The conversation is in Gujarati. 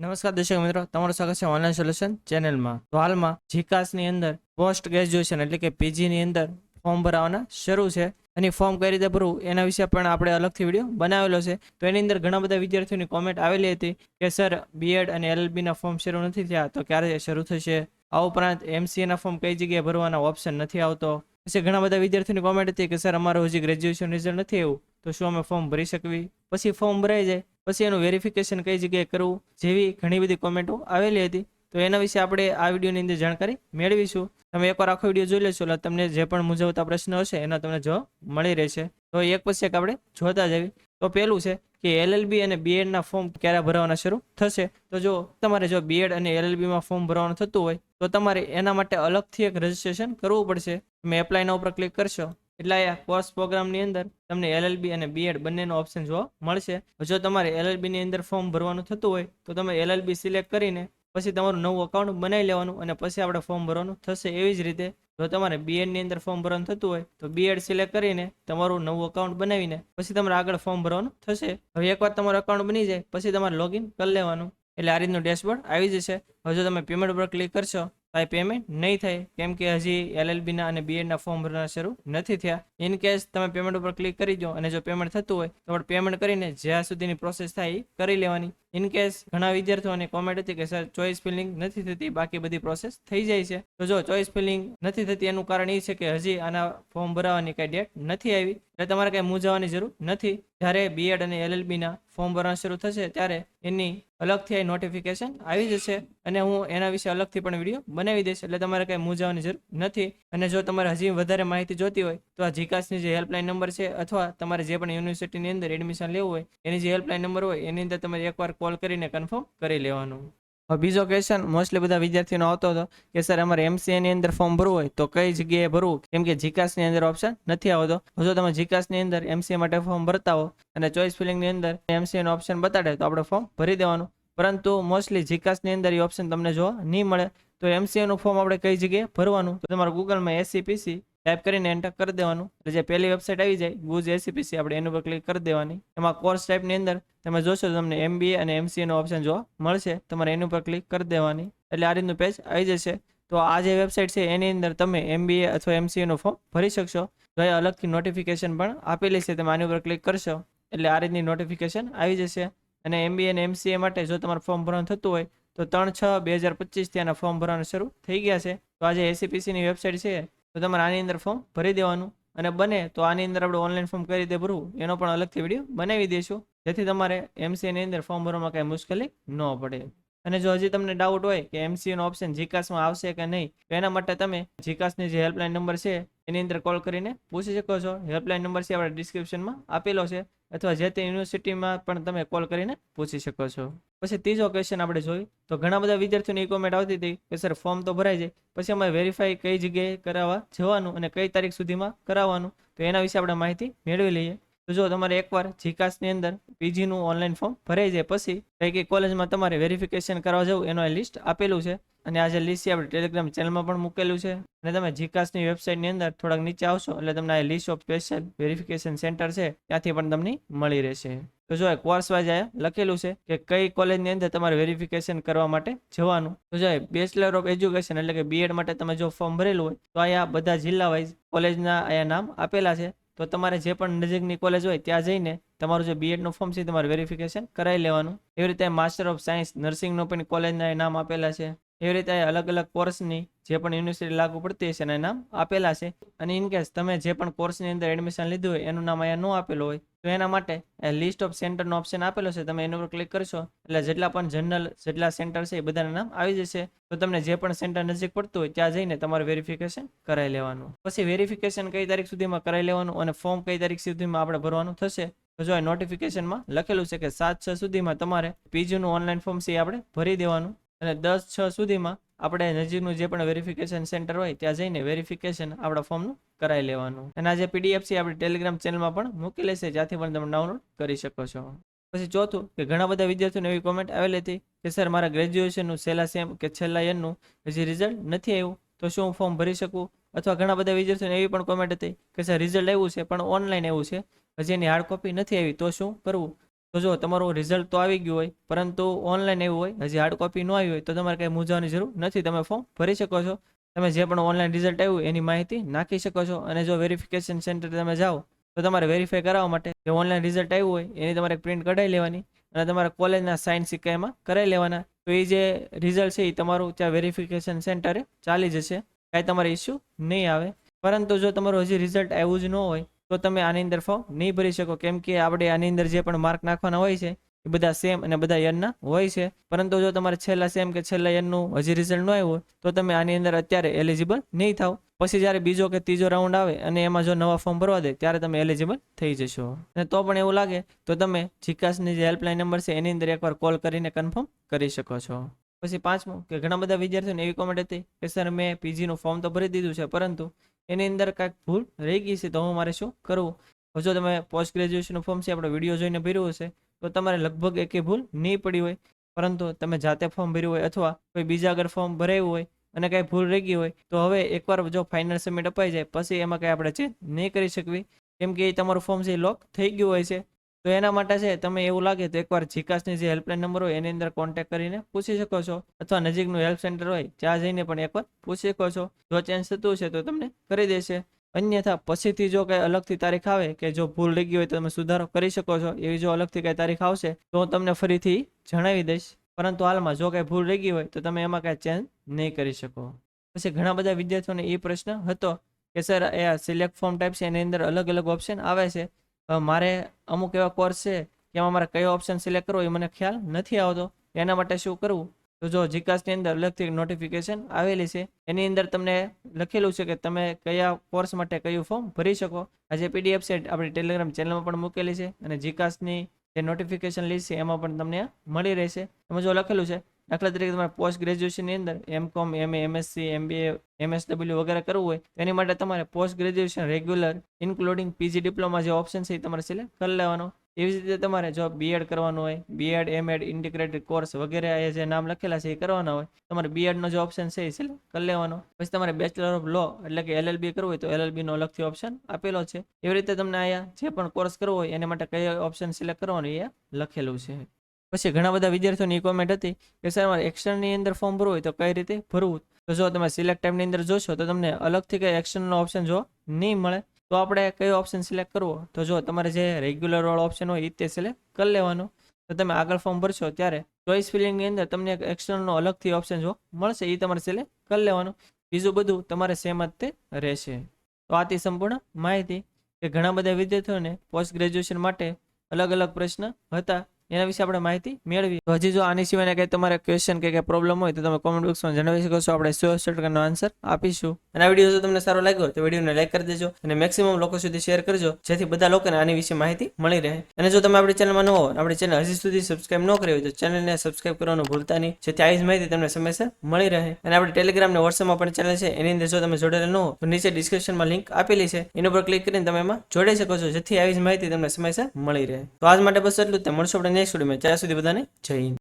નમસ્કાર દર્શક મિત્રો, તમારું સ્વાગત છે ઓનલાઈન સોલ્યુશન ચેનલમાં તો હાલમાં જીકાસની અંદર પોસ્ટ ગ્રેજ્યુએશન એટલે કે પીજીની અંદર ફોર્મ ભરાવાના શરૂ છે. અને ફોર્મ કઈ રીતે ભરવું એના વિશે પણ આપણે અલગથી વીડિયો બનાવેલો છે. તો એની અંદર ઘણા બધા વિદ્યાર્થીઓની કોમેન્ટ આવેલી હતી કે સર બીએડ અને એલએલબીના ફોર્મ શરૂ નથી થયા, તો ક્યારે શરૂ થશે? આ ઉપરાંત એમસીએના ફોર્મ કઈ જગ્યાએ ભરવાના ઓપ્શન નથી આવતો? પછી ઘણા બધા વિદ્યાર્થીઓની કોમેન્ટ હતી કે સર અમારું હજી ગ્રેજ્યુએશન રિઝલ્ટ નથી એવું તો શું અમે ફોર્મ ભરી શકવી? પછી ફોર્મ ભરાઈ જાય. પછી એનું વેરિફિકેશન કઈ જગ્યાએ કરવું, જેવી ઘણી બધી કોમેન્ટો આવેલી હતી. તો એના વિશે આપણે આ વિડીયોની અંદર જાણકારી મેળવીશું. તમે એકવાર આખો વીડિયો જોઈ લેશો, એટલે તમને જે પણ મૂંઝવતા પ્રશ્નો હશે, એના તમને જવાબ મળી રહેશે. તો એક પછી એક આપણે જોતા જવી. તો પહેલું છે કે એલએલબી અને બીએડના ફોર્મ ક્યારે ભરવાના શરૂ થશે? તો જો તમારે જો બીએડ અને એલએલબીમાં ફોર્મ ભરવાનું થતું હોય, તો તમારે એના માટે અલગથી એક રજીસ્ટ્રેશન કરવું પડશે. તમે એપ્લાયના ઉપર ક્લિક કરશો. એટલે કોર્સ પ્રોગ્રામની અંદર તમને એલએલબી અને બીએડ બંનેનો ઓપ્શન જોવા મળશે. જો તમારે એલએલબીની અંદર ફોર્મ ભરવાનું થતું હોય, તો તમે એલએલબી સિલેક્ટ કરીને પછી તમારું નવું અકાઉન્ટ બનાવી લેવાનું અને પછી આપણે ફોર્મ ભરવાનું થશે એવી જ રીતે. જો તમારે બીએડની અંદર ફોર્મ ભરવાનું થતું હોય, તો બીએડ સિલેક્ટ કરીને તમારું નવું અકાઉન્ટ બનાવીને પછી તમારે આગળ ફોર્મ ભરવાનું થશે. હવે એકવાર તમારું અકાઉન્ટ બની જાય, પછી તમારે લોગિન કરી લેવાનું. એટલે આ રીતનું ડેશબોર્ડ આવી જશે. હવે જો તમે પેમેન્ટ પર ક્લિક કરશો આ પેમેન્ટ નહીં થાય. કેમ કે હજી એલએલબીના અને બીએડના ફોર્મ ભરવાના શરૂ નથી થયા. ઇન કેસ તમે પેમેન્ટ ઉપર ક્લિક કરી દો અને જો પેમેન્ટ થતું હોય, તો પેમેન્ટ કરીને જ્યાં સુધીની પ્રોસેસ થાય એ કરી લેવાની. ઇન કેસ ઘણા વિદ્યાર્થીઓને કોમેન્ટ હતી કે સર ચોઈસ ફિલિંગ નથી થતી, બાકી બધી પ્રોસેસ થઈ જાય છે. તો જો ચોઈસ ફિલિંગ નથી થતી, એનું કારણ એ છે કે હજી આના ફોર્મ ભરાવાની કઈ ડેટ નથી આવી. એટલે તમારે કઈ મૂંઝાવાની જરૂર નથી. જ્યારે બીએડ અને એલએલબીના ફોર્મ ભરવાનું શરૂ થશે, ત્યારે એની અલગથી આ નોટિફિકેશન આવી જશે અને હું એના વિશે અલગથી પણ વીડિયો બનાવી દઈશ. એટલે તમારે કઈ મૂંઝાવાની જરૂર નથી. અને જો તમારે હજી વધારે માહિતી જોતી હોય, તો આ જીકાસની જે હેલ્પલાઇન નંબર છે, અથવા તમારે જે પણ યુનિવર્સિટીની અંદર એડમિશન લેવું હોય, એની જે હેલ્પલાઇન નંબર હોય, એની અંદર તમારે એકવાર કોલ કરીને કન્ફર્મ કરી લેવાનું. બીજો ક્વેશ્ચન મોસ્ટલી બધા વિદ્યાર્થીઓનો આવતો હતો કે સર અમારે એમસીએની અંદર ફોર્મ ભરવું હોય તો કઈ જગ્યાએ ભરવું? કેમ કે જીકાસની અંદર ઓપ્શન નથી આવતો. જો તમે જીકાસની અંદર એમસીએ માટે ફોર્મ ભરતા હો અને ચોઇસ ફિલિંગની અંદર એમસીએનો ઓપ્શન બતાડે તો આપણે ફોર્મ ભરી દેવાનું. પરંતુ મોસ્ટલી જીકાસની અંદર એ ઓપ્શન તમને જોવા નહીં મળે તો એમસીએનું ફોર્મ આપણે કઈ જગ્યાએ ભરવાનું? તો તમારે ગૂગલમાં એસસીપીસી ટાઈપ કરીને એન્ટર કરી દેવાનું. એટલે જે પહેલી વેબસાઇટ આવી જાય, ગુજ એસીપીસી આપણે એની ઉપર ક્લિક કરી દેવાની. એમાં કોર્સ ટાઈપની અંદર તમે જોશો તમને એમબીએ અને એમસીએનો ઓપ્શન જોવા મળશે. તમારે એની ઉપર ક્લિક કરી દેવાની. એટલે આ રીતનું પેજ આવી જશે. તો આ જે વેબસાઇટ છે, એની અંદર તમે એમબીએ અથવા એમસીએનું ફોર્મ ભરી શકશો. તો એ અલગથી નોટિફિકેશન પણ આપેલી છે, તમે આની ઉપર ક્લિક કરશો. એટલે આ રીતની નોટિફિકેશન આવી જશે. અને એમબીએ અને એમસીએ માટે જો તમારે ફોર્મ ભરવાનું થતું હોય, તો ત્રણ છ બે હજાર પચીસથી આના ફોર્મ ભરવાનું શરૂ થઈ ગયા છે. તો આજે એસીપીસીની વેબસાઇટ છે તો તમારે આની અંદર ફોર્મ ભરી દેવાનું. અને બને તો આની અંદર આપણે ઓનલાઈન ફોર્મ કઈ રીતે ભરવું, એનો પણ અલગથી વીડિયો બનાવી દઈશું. જેથી તમારે એમસીએની અંદર ફોર્મ ભરવામાં કાંઈ મુશ્કેલી ન પડે. અને જો હજી તમને ડાઉટ હોય કે એમસીયુનો ઓપ્શન જીકાસમાં આવશે કે નહીં, તો એના માટે તમે જીકાસની જે હેલ્પલાઇન નંબર છે, એની અંદર કોલ કરીને પૂછી શકો છો. હેલ્પલાઇન નંબર છે આપણે ડિસ્ક્રિપ્શનમાં આપેલો છે. અથવા જે તે યુનિવર્સિટીમાં પણ તમે કોલ કરીને પૂછી શકો છો. પછી ત્રીજો ક્વેશ્ચન આપણે જોઈ તો ઘણા બધા વિદ્યાર્થીઓની કોમેન્ટ આવતી હતી કે સર ફોર્મ તો ભરાઈ જાય પછી અમે વેરીફાઈ કઈ જગ્યાએ કરાવવા જવાનું અને કઈ તારીખ સુધીમાં કરાવવાનું. તો એના વિશે આપણે માહિતી મેળવી લઈએ. તો જો તમારે એકવાર જીકાસની અંદર પીજીનું ઓનલાઈન ફોર્મ ભરાઈ જાય પછી કઈ કઈ કોલેજમાં તમારે વેરિફિકેશન કરવા જવું એનો લિસ્ટ આપેલું છે. અને આ જે લિસ્ટ છે આપણે ટેલિગ્રામ ચેનલમાં પણ મૂકેલું છે. અને તમે જીકાસની વેબસાઇટની અંદર થોડાક નીચે આવશો એટલે તમને આ list of special verification centre છે, ત્યાંથી પણ તમને મળી રહેશે. તો જો કોર્સ વાઇઝ અહીંયા લખેલું છે કે કઈ કોલેજની અંદર તમારે વેરિફિકેશન કરવા માટે જવાનું. તો જો બેચલર ઓફ એજ્યુકેશન એટલે કે બીએડ માટે તમે જો ફોર્મ ભરેલું હોય, તો અહીંયા બધા જિલ્લા વાઇઝ કોલેજના અહીંયા નામ આપેલા છે. તો તમારે જે પણ નજીકની કોલેજ હોય ત્યાં જઈને તમારું જે બીએડનું ફોર્મ છે તમારે વેરિફિકેશન કરાવી લેવાનું. એવી રીતે માસ્ટર ઓફ સાયન્સ નર્સિંગનું પણ કોલેજના નામ આપેલા છે. એવી રીતે અલગ અલગ કોર્સની જે પણ યુનિવર્સિટી લાગુ પડતી હશે એના નામ આપેલા છે. અને ઇન કેસ તમે જે પણ કોર્સની અંદર એડમિશન લીધું હોય, એનું નામ અહીંયા ન આપેલું હોય, તો એના માટે લિસ્ટ ઓફ સેન્ટરનો ઓપ્શન આપેલો છે. તમે એના ઉપર ક્લિક કરશો, એટલે જેટલા પણ જનરલ જેટલા સેન્ટર છે એ બધાના નામ આવી જશે. તો તમને જે પણ સેન્ટર નજીક પડતું હોય, ત્યાં જઈને તમારે વેરિફિકેશન કરાવી લેવાનું. પછી વેરિફિકેશન કઈ તારીખ સુધીમાં કરાવી લેવાનું અને ફોર્મ કઈ તારીખ સુધીમાં આપણે ભરવાનું થશે, તો જો નોટિફિકેશનમાં લખેલું છે કે સાત છ સુધીમાં તમારે પીજીનું ઓનલાઈન ફોર્મ છે આપણે ભરી દેવાનું. અને દસ છ સુધીમાં આપણે નજીકનું જે પણ વેરિફિકેશન સેન્ટર હોય, ત્યાં જઈને વેરિફિકેશન આપણા ફોર્મનું કરાવી લેવાનું. અને આ જે પીડીએફ છે આપણે ટેલિગ્રામ ચેનલમાં પણ મૂકી લેશે, જ્યાંથી પણ તમે ડાઉનલોડ કરી શકો છો. પછી ચોથું, કે ઘણા બધા વિદ્યાર્થીઓને એવી કોમેન્ટ આવેલી હતી કે સર મારા ગ્રેજ્યુએશનનું છેલ્લા સેમ કે છેલ્લા યરનું હજી રિઝલ્ટ નથી આવ્યું, તો શું હું ફોર્મ ભરી શકું? અથવા ઘણા બધા વિદ્યાર્થીઓને એવી પણ કોમેન્ટ હતી કે સર રિઝલ્ટ આવ્યું છે, પણ ઓનલાઈન આવ્યું છે, હજી એની હાર્ડ કોપી નથી આવી, તો શું કરવું? તો જો તમારું રિઝલ્ટ તો આવી ગયું હોય, પરંતુ ઓનલાઈન એવું હોય, હજી હાર્ડ કોપી ન આવી હોય, તો તમારે કંઈ મૂંઝવાની જરૂર નથી. તમે ફોર્મ ભરી શકો છો. તમે જે પણ ઓનલાઈન રિઝલ્ટ આવ્યું એની માહિતી નાખી શકો છો. અને જો વેરિફિકેશન સેન્ટર તમે જાઓ, તો તમારે વેરીફાઈ કરાવવા માટે જે ઓનલાઈન રિઝલ્ટ આવ્યું હોય, એની તમારે પ્રિન્ટ કઢાવી લેવાની અને તમારા કોલેજના સાઇન સિક્કા એમાં કરાવી લેવાના. તો એ જે રિઝલ્ટ છે એ તમારું ત્યાં વેરિફિકેશન સેન્ટરે ચાલી જશે. કાંઈ તમારે ઇસ્યુ નહીં આવે. પરંતુ જો તમારું હજી રિઝલ્ટ આવ્યું જ ન હોય તો તમે આની અંદર ફોર્મ નહીં ભરી શકો. કેમ કે આપણે આની અંદર જે પણ માર્ક નાખવાના હોય છે, એ બધા સેમ અને બધા યનના હોય છે. પરંતુ જો તમારે છેલ્લા સેમ કે છેલ્લા યનનું હજી રિઝલ્ટ ન આવ્યું તો તમે આની અંદર અત્યારે એલિજિબલ નહીં થાવ. પછી જ્યારે બીજો કે ત્રીજો રાઉન્ડ આવે અને એમાં જો નવા ફોર્મ ભરવા દે, ત્યારે તમે એલિજિબલ થઈ જશો. અને તો પણ એવું લાગે, તો તમે જીકાસની જે હેલ્પલાઇન નંબર છે, એની અંદર એકવાર કોલ કરીને કન્ફર્મ કરી શકો છો. પછી પાંચમું, કે ઘણા બધા વિદ્યાર્થીઓને એવી કોમેન્ટ હતી કે, સર, મેં પીજીનું ફોર્મ તો ભરી દીધું છે, પરંતુ એની અંદર કાંઈક ભૂલ રહી ગઈ છે તો હું મારે શું કરવું? જો તમે પોસ્ટ ગ્રેજ્યુએશનનું ફોર્મ છે, આપણે વીડિયો જોઈને ભર્યું હશે, તો તમારે લગભગ એકે ભૂલ નહીં પડી હોય. પરંતુ તમે જાતે ફોર્મ ભર્યું હોય અથવા કોઈ બીજા આગળ ફોર્મ ભરાયું હોય અને કાંઈ ભૂલ રહી ગઈ હોય, તો હવે એકવાર જો ફાઇનલ સબમિટ અપાઈ જાય, પછી એમાં કાંઈ આપણે ચેન્જ નહીં કરી શકવી. કેમ કે એ તમારું ફોર્મ છે લોક થઈ ગયું હોય છે. તો એના માટે છે તમે એવું લાગે તો એકવાર જીકાસની જે હેલ્પલાઇન નંબર હોય એની અંદર કોન્ટેક્ટ કરીને પૂછી શકો છો. અથવા નજીકનું હેલ્પ સેન્ટર હોય, ત્યાં જઈને પણ એકવાર પૂછી શકો છો. જો ચેન્જ થતું છે તો તમને કરી દેશે. અન્યથા પછીથી જો કંઈ અલગથી તારીખ આવે કે જો ભૂલ રહી ગઈ હોય તો તમે સુધારો કરી શકો છો. એવી જો અલગથી કંઈ તારીખ આવશે તો હું તમને ફરીથી જણાવી દઈશ. પરંતુ હાલમાં જો કંઈ ભૂલ રહી ગઈ હોય તો તમે એમાં કાંઈ ચેન્જ નહીં કરી શકો. પછી ઘણા બધા વિદ્યાર્થીઓને એ પ્રશ્ન હતો કે, સર, એ સિલેક્ટ ફોર્મ ટાઈપ છે, એની અંદર અલગ અલગ ઓપ્શન આવે છે. મારે અમુક એવા કોર્સ છે કે એમાં મારે કયો ઓપ્શન સિલેક્ટ કરવો એ મને ખ્યાલ નથી આવતો. એના માટે શું કરવું? તો જો જીકાસની અંદર અલગથી નોટિફિકેશન આવેલી છે, એની અંદર તમને લખેલું છે કે તમે કયા કોર્સ માટે કયું ફોર્મ ભરી શકો. આજે પીડીએફ સેટ આપણી ટેલિગ્રામ ચેનલમાં પણ મૂકેલી છે અને જીકાસની જે નોટિફિકેશન લિસ્ટ છે એમાં પણ તમને મળી રહેશે. એમાં જો લખેલું છે દાખલા તરીકે તમારે પોસ્ટ ગ્રેજ્યુએશનની અંદર એમ કોમ એમ એમએસસી એમબીએ એમએસડબલ્યુ વગેરે કરવું હોય એની માટે તમારે post graduation regular including PG diploma જે ઓપ્શન છે એ તમારે સિલેક્ટ કરી લેવાનો. એવી જ રીતે તમારે જો બીએડ કરવાનું હોય બીએડ એમએડ ઇન્ટિગ્રેટેડ કોર્સ વગેરે એ જે નામ લખેલા છે એ કરવાના હોય, તમારે બીએડનો જે ઓપ્શન છે એ સિલેક્ટ કરી લેવાનો. પછી તમારે બેચલર ઓફ લો એટલે કે એલએલબી કરવું હોય તો એલએલબીનો અલગથી ઓપ્શન આપેલો છે. એવી રીતે તમને અહીંયા જે પણ કોર્સ કરવો હોય એના માટે કયો ઓપ્શન સિલેક્ટ કરવાનો એ લખેલું છે. પછી ઘણા બધા વિદ્યાર્થીઓની કોમેન્ટ હતી કે સર મારે એક્સટર્નની અંદર ફોર્મ ભરવું હોય તો કઈ રીતે ભરવું? તો જો તમે સિલેક્ટ ટાઈમની અંદર જોશો તો તમને અલગથી કંઈ એક્શનનો ઓપ્શન જો નહીં મળે. તો આપણે કયો ઓપ્શન સિલેક્ટ કરવો? તો જો તમારે જે રેગ્યુલર વાળો ઓપ્શન હોય એ તે સિલેક્ટ કરી લેવાનો. તો તમે આગળ ફોર્મ ભરશો ત્યારે ચોઈસ ફિલિંગની અંદર તમને એક એક્સટર્નલનો અલગથી ઓપ્શન જો મળશે એ તમારે સિલેક્ટ કરી લેવાનું. બીજું બધું તમારે સેમ જ તે રહેશે. તો આથી સંપૂર્ણ માહિતી કે ઘણા બધા વિદ્યાર્થીઓને પોસ્ટ ગ્રેજ્યુએશન માટે અલગ અલગ પ્રશ્ન હતા. એના વિશે આપણે માહિતી મેળવી હજી જો આની સિવાયના કંઈ તમારે ક્વેશ્ચન કે કંઈ પ્રોબ્લેમ હોય તો તમે કોમેન્ટ બોક્સમાં જણાવી શકો છો. આપણે સો ટકાનો આન્સર આપીશું. અને આ વીડિયો જો તમને સારો લાગ્યો તો વિડીયોને લાઈક કરી દેજો અને મેક્સિમમ લોકો સુધી શેર કરજો, જેથી બધા લોકોને આની વિશે માહિતી મળી રહે. અને જો તમે આપણી ચેનલમાં ન હો, આપણી ચેનલ હજી સુધી સબસ્ક્રાઇબ ન કરી હોય તો ચેનલને સબસ્ક્રાઇબ કરવાનું ભૂલતા નહીં, જેથી આવી જ માહિતી તમને સમયસર મળી રહે. અને આપણે ટેલિગ્રામ ને વોટ્સએપમાં પણ ચેનલ છે, એની અંદર જો તમે જોડેલા ન હો, તો નીચે ડિસ્ક્રિપ્શનમાં લિંક આપેલી છે. એના ઉપર ક્લિક કરીને તમે એમાં જોડાઈ શકો છો, જેથી આવી જ માહિતી તમને સમયસર મળી રહે. તો આજ માટે બસ એટલું તે મળશું આપણે નેક્સ્ટ વિડીયોમાં. ત્યાં સુધી બધાને જય હિન્દ.